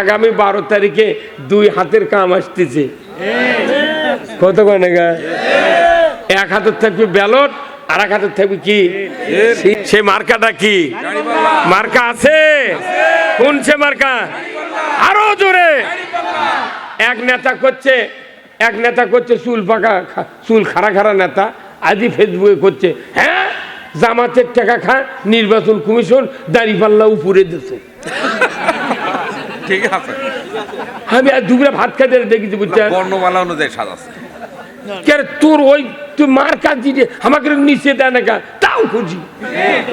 আগামী বারো তারিখে দুই হাতের কাম আসতেছে। কত কনে এক হাতের থাকবে ব্যালট আর এক হাতের থাকবে কি? সে মার্কাটা কি? মার্কা আছে? কোন সে মার্কা? আরও জোরে। এক নেতা করছে, এক নেতা করছে চুল পাকা চুল খাড়া খাড়া নেতা, আজই ফেসবুকে করছে হ্যাঁ? জামাতের টাকা খা, নির্বাচন কমিশন দাঁড়িপাল্লা উপরে দিচ্ছে ঠিক আছে। আমি আর দুপুরে ভাত খাইতে দেখেছি বুঝছেন? বর্ণমালা অনুযায়ী সাজাচ্ছে কে তোর ওই তুই মার কাজ দিয়ে আমাকে নিচে দেয় না কেন তাও খুঁজি।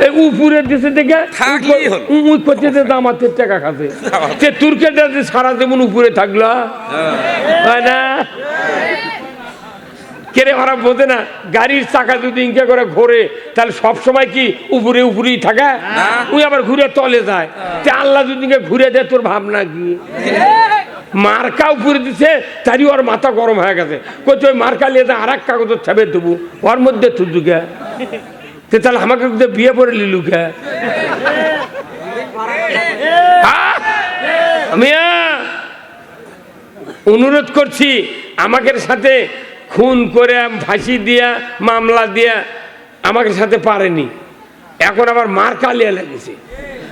এই উপরে দেশে দেখে। করতে দে টাকা খাতে সে তুর্কের দেশে সারা জীবন উপরে থাকল। হয়। না? কেরে ওরা বোঝে না গাড়ির চাকা যদি ইনকে করে ঘোরে তাহলে সব সময় কি উপরে উপরেই থাকা? ওই আবার ঘুরে তলে যায়। তে আল্লাহ যদি ঘুরে দেয় তোর ভাবনা কি? মার্কা উপরে দিছে তারই ওর মাথা গরম হয়ে গেছে। কইছে ওই মার্কা নিয়ে আর এক কাগজ ছাপে দেবো। ওর মধ্যে তুলুকে তে তাহলে আমাকে বিয়ে করে লিলুকে মিয়া অনুরোধ করছি আমাদের সাথে খুন করে, ফাঁসি দিয়া, মামলা দিয়া আমাকে সাথে পারেনি। এখন আবার মার কালিয়া লেগেছে।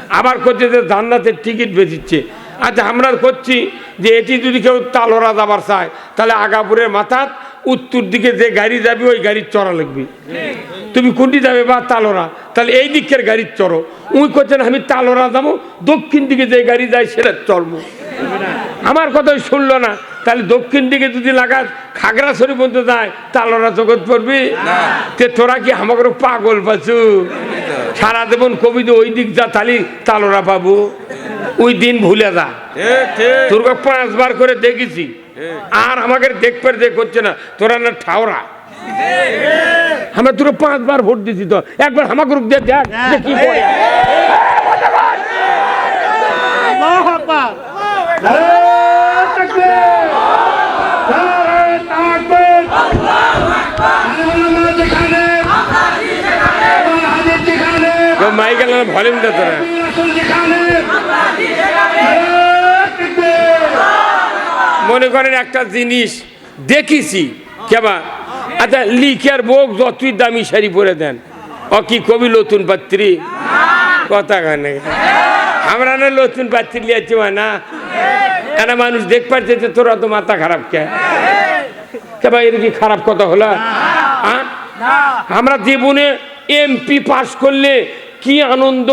আবার করছে যে জান্নাতের টিকিট বেচিচ্ছে। আচ্ছা আমরা করছি যে এটি যদি কেউ তালোরা যাবার চায়, তাহলে আগাপুরের মাথাত উত্তর দিকে যে গাড়ি যাবে ওই গাড়ির চড়া লাগবে। তুমি কোনটি যাবে বা তালোরা? তাহলে এই দিকের গাড়ির চড়ো। উই করছেন আমি তালোরা যাব দক্ষিণ দিকে যে গাড়ি যায় সেটা চড়বো। আমার কথাই শুনলো না। তাহলে দক্ষিণ দিকে যদি লাগাস খাগড়াছড়ি পর্যন্ত যায় তালরা জগৎ পড়বি? তে তোরা কি আমাকে পাগল পাচু সারা দেবন কবিতা ওই দিক যা তালি তালরা পাবো। ওই দিন ভুলে যা। তোর পাঁচবার করে দেখেছি। আর আমাকে দেখবার দেখ করছে না। তোরা না ঠাওরা। আমরা তোর পাঁচবার ভোট দিছি তো। একবার আমাকে দেখ দেখ যে কি করে। মাইকেল ভলিউম দে তোরা মনে করেন একটা জিনিস দেখেছি কেবা আচ্ছা লিখের বোক যতই দামি শাড়ি পরে দেন, ও কি কবি নতুন পাত্রী? কথা কানে? আমরা না নতুন পাত্রী লিয়েছি না? এরা মানুষ দেখ পাচ্ছে যে তোরা তো মাথা খারাপ কে? কেবা এর কি খারাপ কথা হলো? আমরা জীবনে এমপি পাশ করলে কি আনন্দ,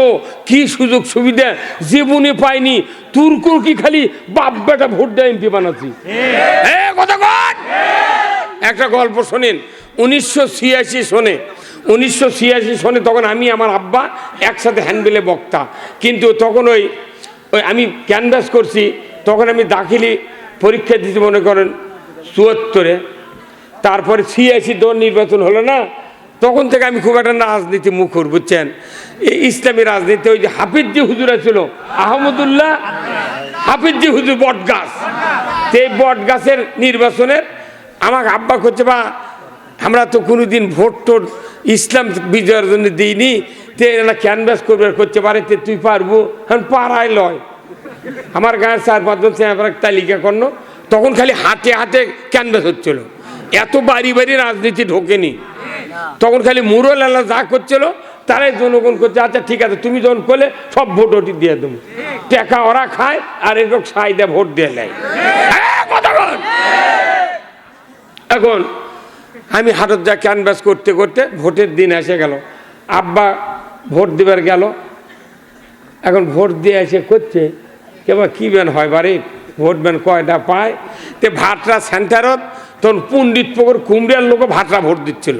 কি সুযোগ সুবিধা জীবনে পাইনি তুর্কুর কি খালি বাপ বেটা ভোট দেয় এমপি বানাচ্ছি? একটা গল্প শোনেন। উনিশশো ছিয়াশি সনে, উনিশশো ছিয়াশি সনে তখন আমি আমার আব্বা একসাথে হ্যান্ডবেলে বক্তা। কিন্তু তখন ওই ওই আমি ক্যানভাস করছি, তখন আমি দাখিলি পরীক্ষা দিতে মনে করেন চুয়াত্তরে। তারপরে ছিয়াশি দল নির্বাচন হলো না, তখন থেকে আমি খুব একটা রাজনীতি মুখর, বুঝছেন? এই ইসলামী রাজনীতি, ওই যে হাফিজ যে হুজুরা ছিল, আহমদুল্লাহ হাফিজ হুজুর বট গাছ। সেই বট গাছের নির্বাচনের আমাকে আব্বা করছে, বা, আমরা তো কোনোদিন ভোট টোট ইসলাম বিজয়ের জন্য দিইনি। তে এরা ক্যানভাস করবে করতে পারে তে তুই পারব? এখন পাড়ায় লয়। আমার গাঁয়ের চার পাঁচজন চেয়ার তালিকা করল। তখন খালি হাতে হাতে ক্যানভাস হচ্ছিল। এত বাড়ি বাড়ি রাজনীতি ঢোকেনি। তখন খালি মুরল আল্লাহ যা করছিল তারাই জনগণ করছে আচ্ছা ঠিক আছে, তুমি যখন করলে সব ভোট ওটি দিয়ে দেবো। টাকা ওরা খায় আর এরকম সাই দেয় ভোট দিয়ে নেয়। এখন আমি হাটত যা ক্যানভাস করতে করতে ভোটের দিন এসে গেল। আব্বা ভোট দেবার গেল। এখন ভোট দিয়ে এসে করছে, কেবা কী ব্যান হয় বাড়ি? ভোট ব্যান কয়টা পায়? তে ভাটরা সেন্টারত তখন পণ্ডিত পুকুর কুমড়িয়ার লোক ভাটরা ভোট দিচ্ছিল।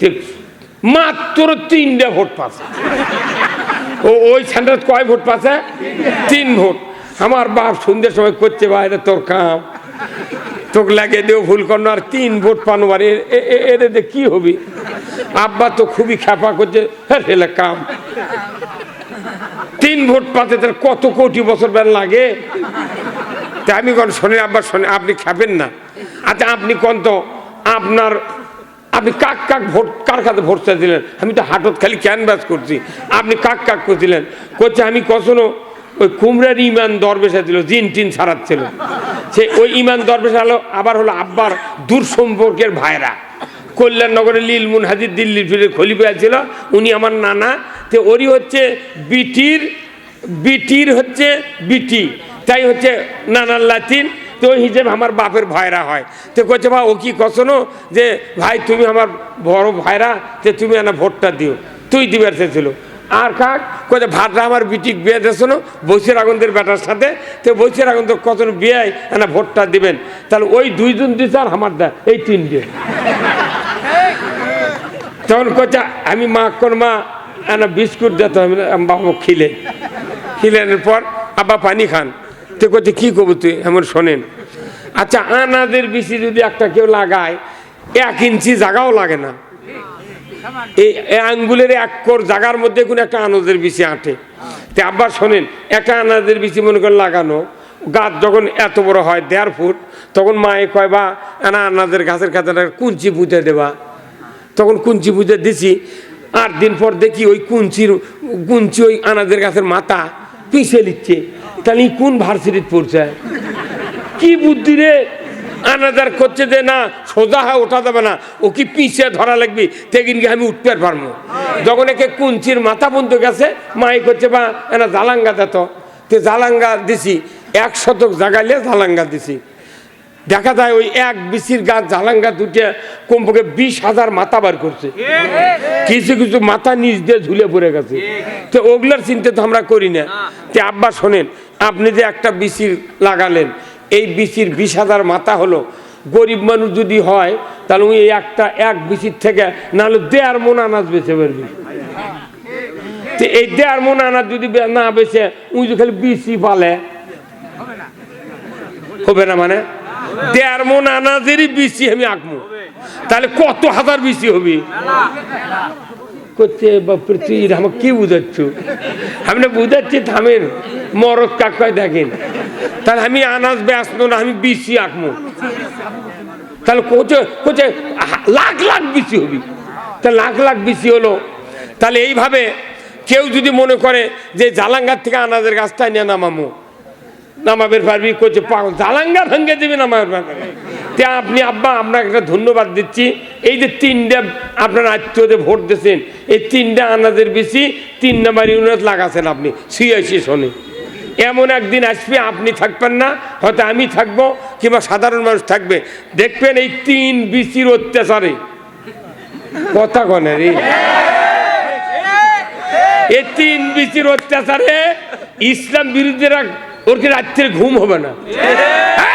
ঠিক মাত্র তিনটা ভোট পাচ্ছে। ও, ওই সেন্টার কয় ভোট পাচ্ছে? তিন ভোট। আমার বাপ সন্ধ্যের সময় করছে বা এটা তোর কাম। তোকে লাগিয়ে দেও ভুল করল আর তিন ভোট পানো আর এর এতে কি হবি? আব্বা তো খুবই খ্যাপা করছে হ্যাঁ হেলে কাম। তিন ভোট পাতে তার কত কোটি বছর বেল লাগে? তা আমি কোন শোনেন আব্বা শোনেন আপনি খাবেন না। আচ্ছা আপনি কোন তো? আপনার আপনি কাক কাক ভোট, কার কাছে ভোট চাইছিলেন? আমি তো হাটত খালি ক্যানভাস করছি। আপনি কাক কাক করছিলেন? করছে আমি কখনো ওই কুমড়ার ইমান দরবেশা ছিল, জিন টিন ছাড়াচ্ছিল সে ওই ইমান দরবেশা হলো আবার হলো আব্বার দূর সম্পর্কের ভাইরা। কল্যাণনগরে লীলমুন হাজির দিল্লির ফিরে খলিফা ছিল, উনি আমার নানা। তো ওরই হচ্ছে বিটির বিটির হচ্ছে বিটি, তাই হচ্ছে নানার লাতিন। তো হিসেবে আমার বাপের ভাইরা হয়। তো কচ্ছে ভাই ও কি কখনো যে, ভাই, তুমি আমার বড় ভাইরা যে তুমি না ভোটটা দিও। তুই দিবার ছিল আর কাক? কোথায় ভাতটা আমার বিটিক বিয়ে দিয়েছিল বৈশের আগুনদের বেটার সাথে। তো বৈশের আগুন তো কত বিয়ে না ভোটটা দিবেন। তাহলে ওই দুইজন দিছে আর আমার দা, এই তিনটে তখন কোচা আমি মা, কোন মা না বিস্কুট দিত আমি বাবা খিলে। খিলেনের পর আব্বা পানি খান। তো কোচে কী করব তুই? এমন শোনেন। আচ্ছা আনাদের বেশি যদি একটা কেউ লাগায়, এক ইঞ্চি জাগাও লাগে না। এই আঙ্গুলের এক কোর জাগার মধ্যে কোনো একটা আনাজের বিচি আঁটে। তে আব্বা শোনেন, একটা আনাজের বিচি মনে করে লাগানো, গাছ যখন এত বড় হয় দেড় ফুট, তখন মায়ে কয়, বা এনা আনাজের গাছের কাছে কুঞ্চি পুঁতে দেবা তখন কুঞ্চি পুঁতে দিছি। আট দিন পর দেখি ওই কুঞ্চির, কুঞ্চি ওই আনাজের গাছের মাথা পিছিয়ে নিচ্ছে। তাহলে কোন ভার্সিটিতে পড়ছে? কি বুদ্ধি রে? আনাদার করছে যে না, সোজা হয় ওঠা যাবে না। ও কি পিছিয়ে ধরা লাগবে? তেগিন গিয়ে আমি উঠতে পারব? যখন একে কুঞ্চির মাথা বন্ধ গেছে মাই করছে বা এনা জালাঙ্গা দিত তে। জালাঙ্গা দিছি, এক শতক জাগাইলে জালাঙ্গা দিছি। দেখা যায় ওই এক বিচির গাছ জালাঙ্গা দুটে কমপক্ষে বিশ হাজার মাথা বার করছে। কিছু কিছু মাথা নিচ দিয়ে ঝুলে পড়ে গেছে। তো ওগুলোর চিন্তা তো আমরা করি না। তে আব্বা শোনেন আপনি যে একটা বিচির লাগালেন, এই বিচির বিশ হাজার মাথা হলো, গরিব মানুষ যদি হয়, তাহলে ওই একটা, এক বিচির থেকে, নাহলে দেড় মন আনাজ বেছে পারবি তো এই দেড় মন আনাজ যদি না বেছে উই যে খালি বিচি পালে। হবে না মানে? দেড় মন আনাজেরই বিচি আমি আঁকবো। তাহলে কত হাজার বিচি হবে? করছে বাপরে তুই এটা আমাকে কি বুঝাচ্ছ? আমি না বুঝাচ্ছি থামেন মরদ কাকায় দেখেন। তাহলে আমি আনাজ ব্যস্ত না আমি বিচি আঁকবো। তাহলে কোচে কোচে লাখ লাখ বিচি হবি। তা লাখ লাখ বিচি হলো। তাহলে এইভাবে কেউ যদি মনে করে যে জালাঙ্গার থেকে আনাজের গাছটা নিয়ে নামামো নামাবের পারবি করছে পাগল। জালাঙ্গা ভেঙে দিবি নামাবের পারবি। তে আপনি, আব্বা আপনাকে একটা ধন্যবাদ দিচ্ছি। এই যে তিনটা আপনার আত্মীয়দের ভোট দিয়েছেন, এই তিনটা আনাজের বেশি তিন নাম্বার ইউনিট লাগাছেন আপনি, সিআইসি শোনে। এমন একদিন আসবে, আপনি থাকবেন না, হয়তো আমি থাকব, কিংবা সাধারণ মানুষ থাকবে। দেখবেন এই তিন বিচির অত্যাচারে। কথা কনে রে। এই তিন বিচির অত্যাচারে ইসলাম বিরোধীরা ওর কি রাত্রে ঘুম হবে না? হ্যাঁ।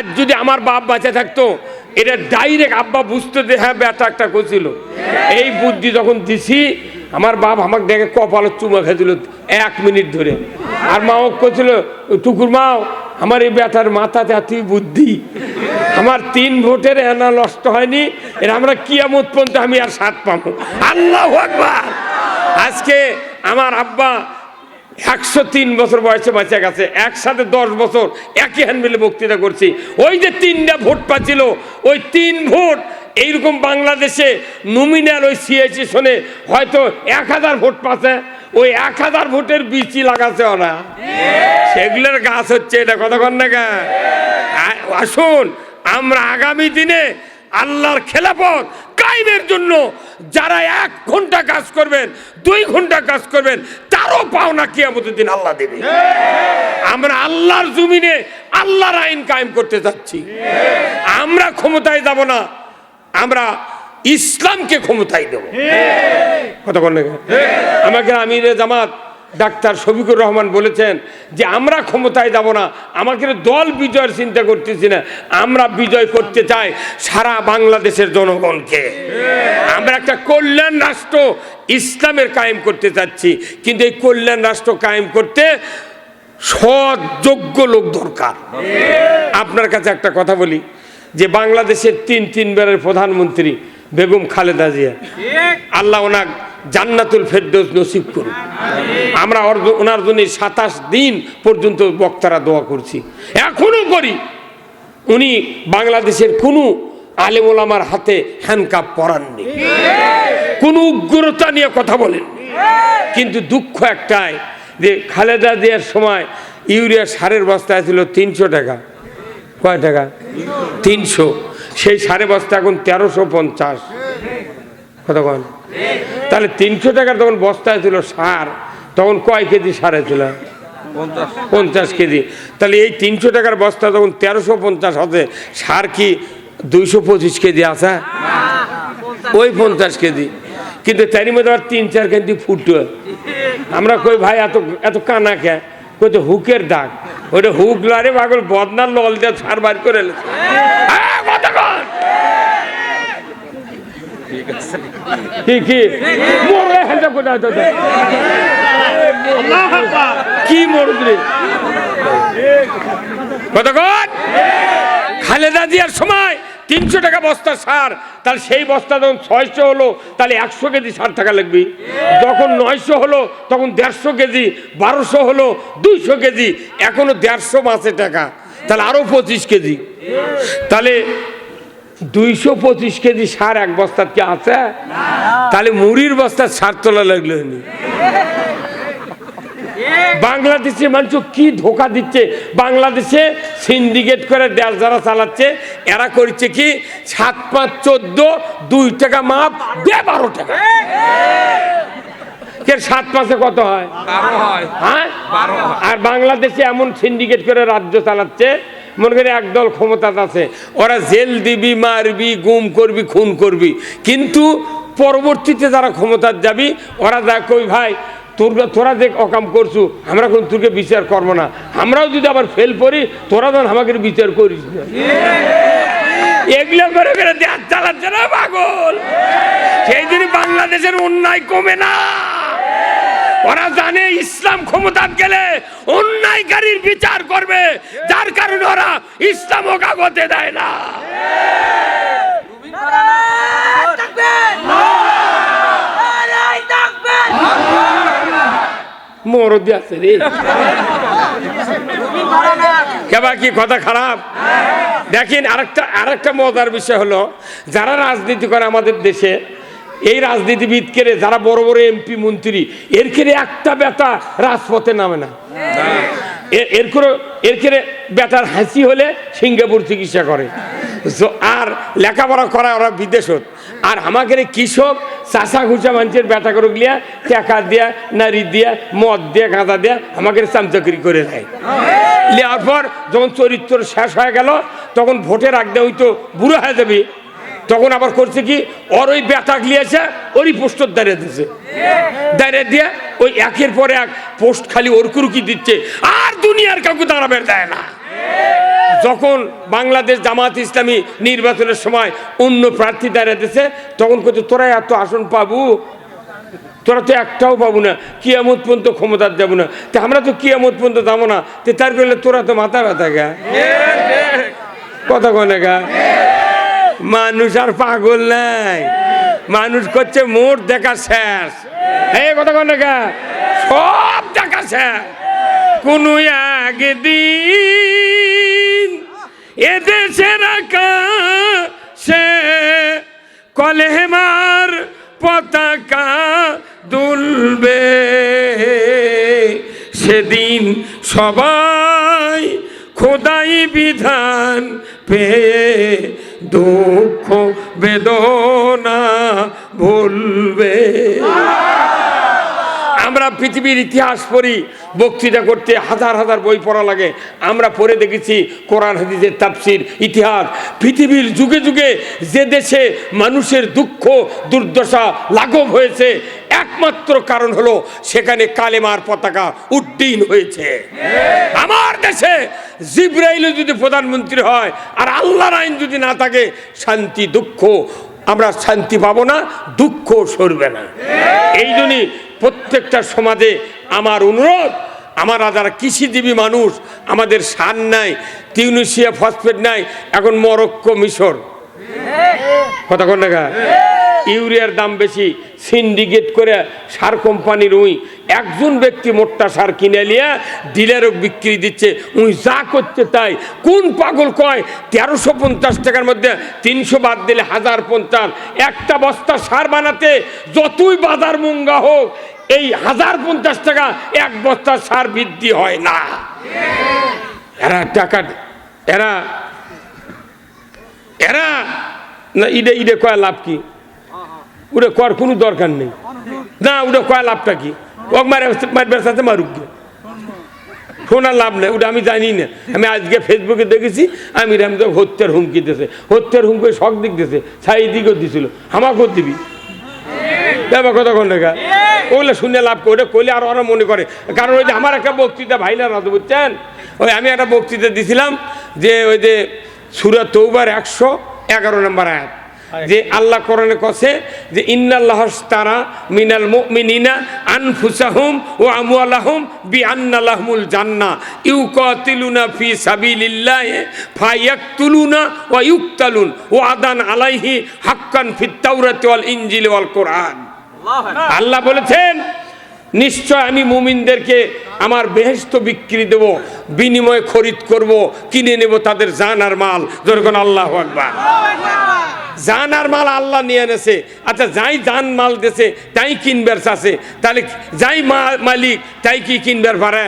আজ যদি আমার বাপ বাঁচা থাকতো, এটা ডাইরেক্ট আব্বা বুঝতে দে হ্যাঁ ব্যাটা একটা করছিল। এই বুদ্ধি যখন দিছি, আমার বাপ আমাকে দেখে কপালে চুমা খেয়েছিল এক মিনিট ধরে। আর মাও করছিল টুকুর মাও, আমার এই ব্যাটার মাথাতে এতই বুদ্ধি। আমার তিন ভোটের এনা নষ্ট হয়নি, এর আমরা কিয়ামত পর্যন্ত আমি আর সাত পাবো আল্লাহ আজকে আমার আব্বা একশো তিন বছর বয়সে বাঁচা গেছে, একসাথে দশ বছর একই হ্যান্ড মিলে বক্তৃতা করছি ওই যে তিনটা ভোট পাচ্ছিল ওই তিন ভোট এইরকম বাংলাদেশে নমিনাল ওই সিএসি শোনে, হয়তো এক হাজার ভোট পাচ্ছে, ওই এক হাজার ভোটের বিচি লাগাছে ওরা সেগুলোর গাছ হচ্ছে, এটা কতক্ষণ না গা? আসুন, আমরা আগামী দিনে আল্লাহর খেলাফত কায়েমের জন্য যারা এক ঘণ্টা কাজ করবেন দুই ঘণ্টা কাজ করবেন তারও পাওনা কিয়ামতের দিন আল্লাহ দেবে। আমরা আল্লাহর জমিনে আল্লাহর আইন কায়েম করতে যাচ্ছি। আমরা ক্ষমতায় যাব না আমরা ইসলামকে ক্ষমতায় দেব বলেন আমাকে আমিরে জামাত ডাক্তার শফিকুর রহমান বলেছেন যে আমরা ক্ষমতায় যাব না আমাকে দল বিজয়ের চিন্তা করতেছি না আমরা বিজয় করতে চাই সারা বাংলাদেশের জনগণকে। আমরা একটা কল্যাণ রাষ্ট্র ইসলামের কায়েম করতে চাচ্ছি কিন্তু এই কল্যাণ রাষ্ট্র কায়েম করতে সৎ যোগ্য লোক দরকার। আপনার কাছে একটা কথা বলি যে বাংলাদেশের তিন তিনবারের প্রধানমন্ত্রী বেগম খালেদা জিয়া আল্লাহ ওনার জান্নাতুল ফেরদৌস নসিব করুন। আমরা ওনার জন্য সাতাশ দিন পর্যন্ত বক্তারা দোয়া করছি। এখনও করি। উনি বাংলাদেশের কোনো আলেমোলামার হাতে হ্যান্ডকাপ পরাননি। কোনো উগ্রতা নিয়ে কথা বলেন কিন্তু দুঃখ একটাই যে খালেদা দেওয়ার সময় ইউরিয়া সারের বস্তায় ছিল তিনশো টাকা। কয় টাকা? তিনশো। সেই সারে বস্তা এখন তেরোশো পঞ্চাশ। কতক্ষণ তাহলে তিনশো টাকার তখন বস্তায় ছিল সার তখন কয় কেজি সারে ছিল? পঞ্চাশ। কেজি। তাহলে এই তিনশো টাকার বস্তা তখন তেরোশো পঞ্চাশ হতে সার কি দুইশো পঁচিশ কেজি আছে? ওই পঞ্চাশ কেজি। কিন্তু তারই মধ্যে আবার তিন চার কেজি ফুটো। আমরা কই ভাই এত এত কানা খে কই তো হুকের দাগ। ওইটা হুক লারে পাগল বদনার লল দিয়ে সার বার করে এলেছে। হ্যাঁ, কতক্ষণ? কি কি? খালেদা জিয়ার সময় তিনশো টাকা বস্তা সার তাহলে সেই বস্তা যখন ছয়শো হলো, তাহলে একশো কেজি সার টাকা লাগবে। যখন নয়শো হলো, তখন দেড়শো কেজি, বারোশো হলো, দুইশো কেজি, এখনও দেড়শো মাসে টাকা। তাহলে আরও পঁচিশ কেজি। তাহলে দুইশো পঁচিশ কেজি সার এক বস্তার কি আছে? তাহলে মুড়ির বস্তার সার তোলা লাগল বাংলাদেশে মানুষ কি ধোকা দিচ্ছে? বাংলাদেশে সিন্ডিকেট করে দেশ যারা চালাচ্ছে এরা করছে কি? সাত পাঁচ চোদ্দ দুই টাকা মাপ দে বারো টাকা। কে সাত পাঁচে কত হয়? হ্যাঁ। আর বাংলাদেশে এমন সিন্ডিকেট করে রাজ্য চালাচ্ছে মনে করি একদল ক্ষমতা আছে। ওরা জেল দিবি, মারবি, গুম করবি, খুন করবি। কিন্তু পরবর্তীতে যারা ক্ষমতার যাবি, ওরা যা কই, ভাই, তোর, তোরা যে অকাম করছু, আমরা কোন তোকে বিচার করব না। আমরাও যদি আবার ফেল করি, তোরা যেন আমাকে বিচার করিস না। এগুলো করে পাগল। সেই দিন বাংলাদেশের অন্যায় কমে না। ওরা জানে ইসলাম ক্ষমতার গেলে অন্যায়কারীর বিচার করবে। যার কারণে ওরা ইসলাম কাগজে দেয় না। কি কথা খারাপ? দেখেন আরেকটা আরেকটা মজার বিষয় হলো, যারা রাজনীতি করে আমাদের দেশে এই রাজনীতিবিদ কেড়ে যারা বড় বড় এমপি মন্ত্রী এর কেড়ে একটা বেটা রাজপথে নামে না? এ- এর করে এর কেড়ে বেটার হাসি হলে সিঙ্গাপুর চিকিৎসা করে। আর লেখাপড়া করা ওরা বিদেশত। আর আমাকে কৃষক চাষা ঘুষা মানুষের বেটা করে গিয়া টাকা দিয়া নারী দিয়া মদ দিয়া গাঁদা দিয়া আমাকে চামচাকরি করে দেয়। নেওয়ার পর যখন চরিত্র শেষ হয়ে গেল তখন ভোটের আগে হইতো বুড়ো হয়ে যাবে। তখন আবার করছে কি ওর ওই ব্যথা গিয়েছে ওরই পোস্টর দাঁড়িয়ে দিয়েছে। দাঁড়িয়ে দিয়ে ওই একের পরে এক পোস্ট খালি ওর কুরুকি দিচ্ছে। আর দুনিয়ার কাউকে দাঁড়াবে দেয় না। যখন বাংলাদেশ জামাত ইসলামী নির্বাচনের সময় অন্য প্রার্থী দাঁড়াতেছে তখন কিন্তু তোরা এত আসন পাবু? তোরা তো একটাও পাবো না। কিয়ামত পর্যন্ত ক্ষমতা যাব না। তা আমরা তো কিয়ামত পর্যন্ত যাব না। তো তার করলে তোরা তো মাথা ব্যথা গা? কথা কনে গা? মানুষ আর পাগল নাই। মানুষ করছে মোট দেখা শেষ। এই কথা কনে গা সব দেখা শেষ। কোনো একদিন এদেশের আকাশে কলেমার পতাকা দুলবে। সেদিন সবাই খোদাই বিধান পেয়ে দুঃখ বেদনা ভুলবে। পৃথিবীর ইতিহাস পড়ি, বক্তৃতা করতে হাজার হাজার বই পড়া লাগে। আমরা পড়ে দেখেছি কোরআন, হাদিসের তাফসির, ইতিহাস। পৃথিবীর যুগে যুগে যে দেশে মানুষের দুঃখ, দুর্দশা লাঘব হয়েছে, একমাত্র কারণ হলো সেখানে কালেমার পতাকা উড্ডীন হয়েছে। আমার দেশে জিব্রাইল যদি প্রধানমন্ত্রী হয়, আর আল্লাহর আইন যদি না থাকে, শান্তি, দুঃখ, আমরা শান্তি পাবো না, দুঃখ সরবে না। এই জন্যই প্রত্যেকটা সমাজে আমার অনুরোধ, আমার যারা কৃষিজীবী মানুষ, আমাদের সার নাই টিউনিশিয়া ফসফেট নাই, এখন মরক্কো মিশর। কথা কোন ইউরিয়ার দাম বেশি, সিন্ডিকেট করে সার কোম্পানির উই একজন ব্যক্তি মোটটা সার কিনে নিয়ে ডিলারও বিক্রি দিচ্ছে। উনি যা করছে তাই। কোন পাগল কয়, তেরোশো পঞ্চাশ টাকার মধ্যে তিনশো বাদ দিলে হাজার পঞ্চাশ। একটা বস্তা সার বানাতে যতই বাজার মুঙ্গা হোক, এই হাজার পঞ্চাশ টাকা এক বস্তা সার বৃদ্ধি হয় না। এরা টাকা, এরা এরা, না, ইডে ইডে কয় লাভ কি? ওটা কর, কোনো দরকার নেই। না ওটা কয় লাভটা কি? ওক মারে মারবার সাথে মারুক গে শোনার লাভ নেই ওটা আমি জানি না আমি আজকে ফেসবুকে দেখেছি আমি রাম তো হত্যার হুমকি দিতেছে হত্যার হুমকি শখ দিক দিতেছে ছাই দিকেও দিছিল। আমাকেও দিবি। দেবা কতক্ষণ রেখা ওগুলো শুনে লাভ করে কইলে আর ওরা মনে করে। কারণ ওই যে আমার একটা বক্তৃতা ভাইলা না তো বুঝছেন? ওই আমি একটা বক্তৃতা দিছিলাম যে ওই যে সুরা তৌবার একশো এগারো নম্বর আয়াত। যে আল্লাহ। কোরআনে কছে যে ইন্নাল্লাহ তারা মিনাল মুমিনিনা আনফুসাহুম ও আমওয়ালাহুম বিআন্নালাহুমুল জান্নাহ ইউকাতিলুনা ফি সাবিলিল্লাহ ফায়াকতুলুনা ওয়া ইউক্তালুন ওয়া আদান আলাইহি হাক্কান ফিত তাওরাতি ওয়াল ইনজিল ওয়াল কোরআন। আল্লাহ বলেছেন নিশ্চয় আমি মুমিনদেরকে আমার বেহেস্ত বিক্রি দেব, বিনিময়ে খরিদ করব, কিনে নেব তাদের জান আর মাল যেরকম আল্লাহ আকবার। জান আর মাল আল্লাহ নিয়ে এনেছে। আচ্ছা যাই জান মাল দেছে, তাই কিনবার চাষে তাহলে যাই মালিক, তাই কি কিনবার পারে?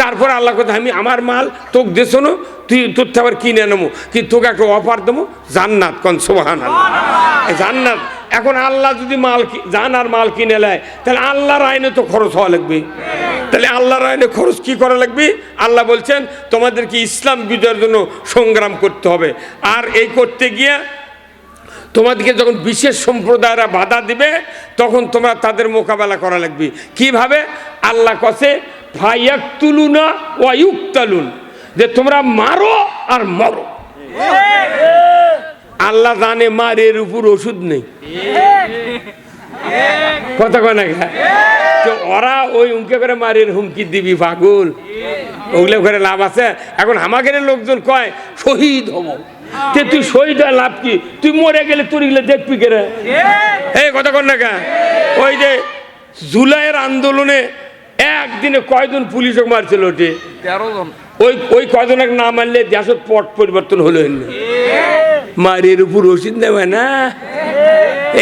তারপর আল্লাহ কথা আমি আমার মাল তোকে দেছো না, তুই তোর আবার কিনে নেব। কি তোকে একটা অফার দেবো? জান্নাত কন সোহান জান্নাত, এখন আল্লাহ যদি মাল জান আর মাল কিনে নেয়, তাহলে আল্লাহর আইনে তো খরচ হওয়া লাগবে। তাহলে আল্লাহর আইনে খরচ কি করা লাগবে? আল্লাহ বলছেন তোমাদেরকে ইসলাম বিজয়ের জন্য সংগ্রাম করতে হবে। আর এই করতে গিয়ে তোমাদেরকে যখন বিশেষ সম্প্রদায়রা বাধা দিবে তখন তোমরা তাদের মোকাবেলা করা লাগবে। কীভাবে? আল্লাহ কসে ফাইয়াক তুলুনা যে তোমরা মারো আর মরো। আল্লাহ জানে মারের উপর ওষুধ নেই। কথা কয় না তো ওরা ওই উনকে করে মারের হুমকি দিবি পাগল। ওগুলো করে লাভ আছে। এখন আমাদের লোকজন কয় শহীদ হব। তে তুই শহীদ লাভ কি? তুই মরে গেলে তুই গেলে দেখবি কেরে এই কথা কর না ওই যে জুলাইয়ের আন্দোলনে একদিনে কয়জন পুলিশক মারছিল ওটে? তেরো জন। ওই ওই কয়জনকে না মারলে দেশের পট পরিবর্তন হলো না। মারের উপর ওষুধ নেবে না।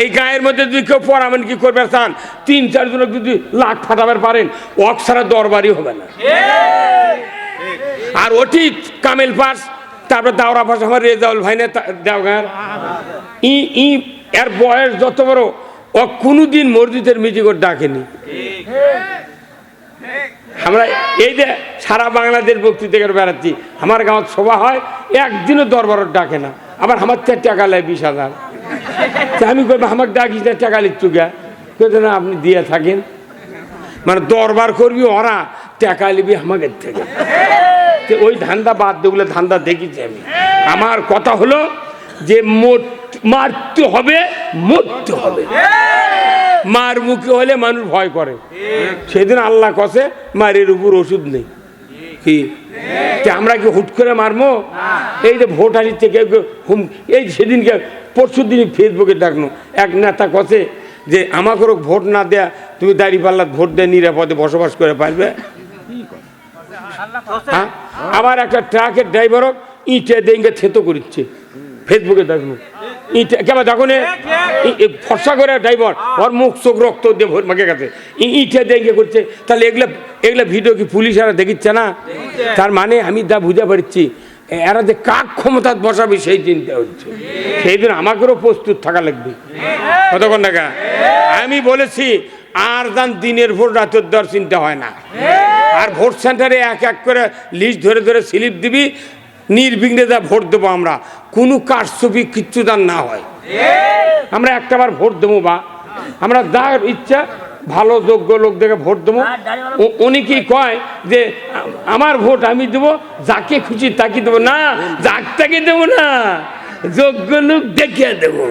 এই গায়ের মধ্যে যদি কেউ পড়াবেন কি করবে চান তিন, চারজনকে যদি লাখ ফাটাবার পারেন, অক ছাড়া দরবারই হবে না। আর ওটি কামেল পাস, তারপরে দাওরা পাস, আমার রেজাউল ভাই না দেওগাঁর। ই ই, এর বয়স যত বড় ও কোনোদিন মসজিদের মিটিং ডাকেনি। আমরা এই যে সারা বাংলাদেশ বক্তৃতা করে বেড়াচ্ছি, আমার গাঁৱত সভা হয় একদিনও দরবারত ডাকে না। আবার আমার তো টাকা লাই বিশ হাজার। আমি কই, আমাকে ডাকিস না, টাকা লিখছু গা না, আপনি দিয়ে থাকেন। মানে দরবার করবি ওরা, টাকা লিবি আমাকে থেকে। ওই ধান্দা বাদ দেগুলো ধান্দা দেখেছি আমি। আমার কথা হলো যে মোট মারতে হবে, মরতে হবে। মার মুখে হলে মানুষ ভয় করে। সেদিন আল্লাহ কষে মারের উপর ওষুধ নেই। কি? আমরা কি হুট করে মারবো এই যে ভোট আসি থেকে হুম, এই সেদিনকে পরশু দিন ফেসবুকে ডাকনো এক নেতা কষে যে আমাকেও ভোট না দেয়া, তুমি দাঁড়িয়ে পাল্লার ভোট দিয়ে, নিরাপদে বসবাস করে পারবে? হ্যাঁ? আবার একটা ট্রাকের ড্রাইভারও ইটে দেঙ্গে থেতো করিচ্ছে। ফেসবুকে দেখুন করে ড্রাইভার মুখ রক্ত দিয়ে ভর মাকে গেছে। ই- ইটে দেঙ্গে করছে। তাহলে এগুলা এগুলা ভিডিও কি পুলিশ দেখিচ্ছে না? তার মানে আমি যা বুঝতে পারছি এরা যে কাক ক্ষমতা বসাবে সেই চিন্তা হচ্ছে। সেই দিন আমাকেও প্রস্তুত থাকা লাগবে। কতক্ষণ টাকা আমি বলেছি, আর যান দিনের ভোট রাতের দর চিন্তা হয় না। আর ভোট সেন্টারে এক এক করে লিস্ট ধরে ধরে স্লিপ দিবি নির্বিঘ্নে যা ভোট দেবো আমরা কোনো কারচুপি কিচ্ছু দান না হয়। আমরা একটাবার ভোট দেবো বা আমরা যার ইচ্ছা ভালো যোগ্য লোক দেখে ভোট দেবো। কি কয় যে আমার ভোট আমি দেবো যাকে খুশি তাকে দেবো। না যাক তাকে দেবো না যোগ্য লোক দেখিয়ে দেবো।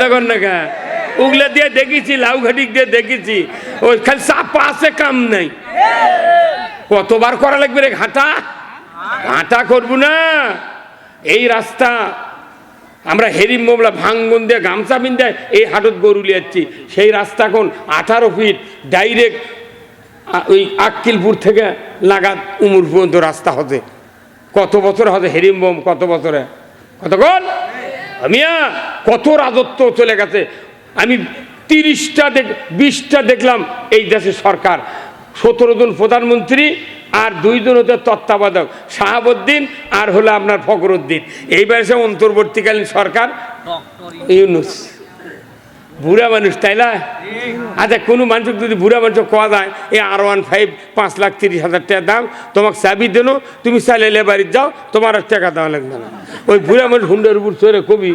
দেখুন না কা উগলা দিয়ে দেখেছি লাউ ঘাটিক দিয়ে দেখেছি ওই খালি চাপা আছে কাম নাই। কতবার করা লাগবে রে ঘাটা? ঘাটা করব না। এই রাস্তা, আমরা হেরিম মোবলা ভাঙ্গন দিয়ে গামছা বিন্দে এই হাটত গরু লিয়াচ্ছি। সেই রাস্তা এখন আঠারো ফিট, ডাইরেক্ট ওই আক্কিলপুর থেকে লাগাত উমুর পর্যন্ত রাস্তা হতে। কত বছর হবে হেরিম বোম, কত বছরে? কতক্ষণ আমিয়া, কত রাজত্ব চলে গেছে। আমি তিরিশটা দেখ, বিশটা দেখলাম এই দেশের সরকার। সতেরো জন প্রধানমন্ত্রী আর দুইজন হচ্ছে তত্ত্বাবধায়ক শাহাবুদ্দিন আর হলো আপনার ফখরুদ্দিন। এইবার সে অন্তর্বর্তীকালীন সরকার ইউনুস। বুড়া মানুষ তাই না? আচ্ছা কোনো মানুষ যদি বুড়া মানুষ কোয়া যায় এই আর ওয়ান ফাইভ পাঁচ লাখ তিরিশ হাজার টাকা দাম তোমাকে চাবি দেনো তুমি চাইলে বাড়িতে যাও তোমার আর টাকা দেওয়া লাগবে না। ওই বুড়া মানুষ হুন্ডার উপর চড়ে কবি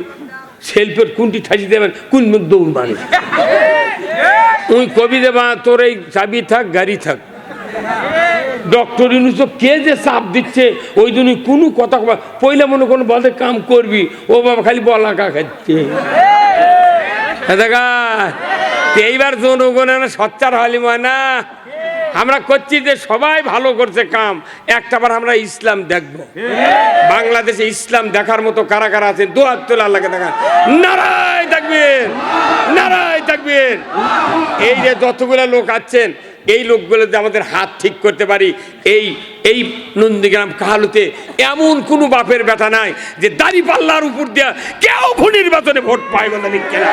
সেলফের কোনটি ঠাসি দেবেন কোন মুখ দৌড় মানে ওই কবি দেবা তোর এই চাবি থাক গাড়ি থাক। ডক্টর ইউনুস কে যে চাপ দিচ্ছে, ওই জন্য কোনো কথা পয়লা মনে কোনো বলতে কাম করবি, ও বাবা খালি বলাকা খাচ্ছে। দেখা এইবার জনগণের সচ্চার হলি না আমরা করছি যে সবাই ভালো করছে কাম একটাবার আমরা ইসলাম দেখব। বাংলাদেশে ইসলাম দেখার মতো কারা কারা আছে, দু হাত তোলা আল্লাহকে দেখা। নারায় থাকবেন নারায় থাকবেন এই যে যতগুলো লোক আছেন এই লোকগুলো যে আমাদের হাত ঠিক করতে পারি এই এই নন্দীগ্রাম কাহালুতে এমন কোনো বাপের ব্যথা নাই যে দাড়ি পাল্লার উপর দিয়া কেউ নির্বাচনে ভোট পায় বলে লিখছে না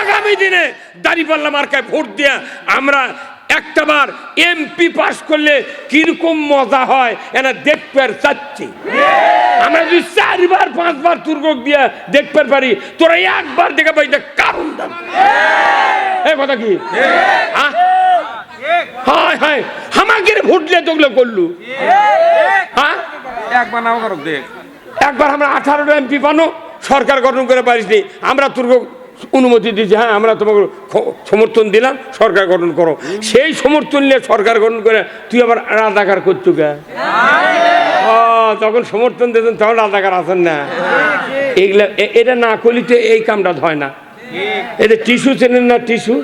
আগামী দিনে দাড়ি পাল্লা মার্কায় ভোট দিয়া আমরা একটাবার এমপি পাস করলে কীরকম মজা হয় এনা দেখতে চাচ্ছি। আমরা যদি চারবার পাঁচবার তুর্গক দিয়া দেখতে পারি তোরা একবার দেখে পাই কারণ দাম। এ কথা কি? হ্যাঁ। হায় হায়। আমাকে ভোট দিয়ে তোগুলো করলু। হ্যাঁ? একবার নাও করো দেখ। একবার আমরা আঠারোটা এমপি পানো সরকার গঠন করে পারিসনি। আমরা তোর অনুমতি দিয়েছি হ্যাঁ আমরা তোমাকে সমর্থন দিলাম সরকার গঠন করো। সেই সমর্থন নিয়ে সরকার গঠন করে তুই আবার রাজাকার করছু কে? তখন সমর্থন দিতেন তখন রাজাকার আসেন না। এগুলা এটা না করলে তো এই কামটা হয় না। এটা টিস্যু চেনেন না টিস্যু?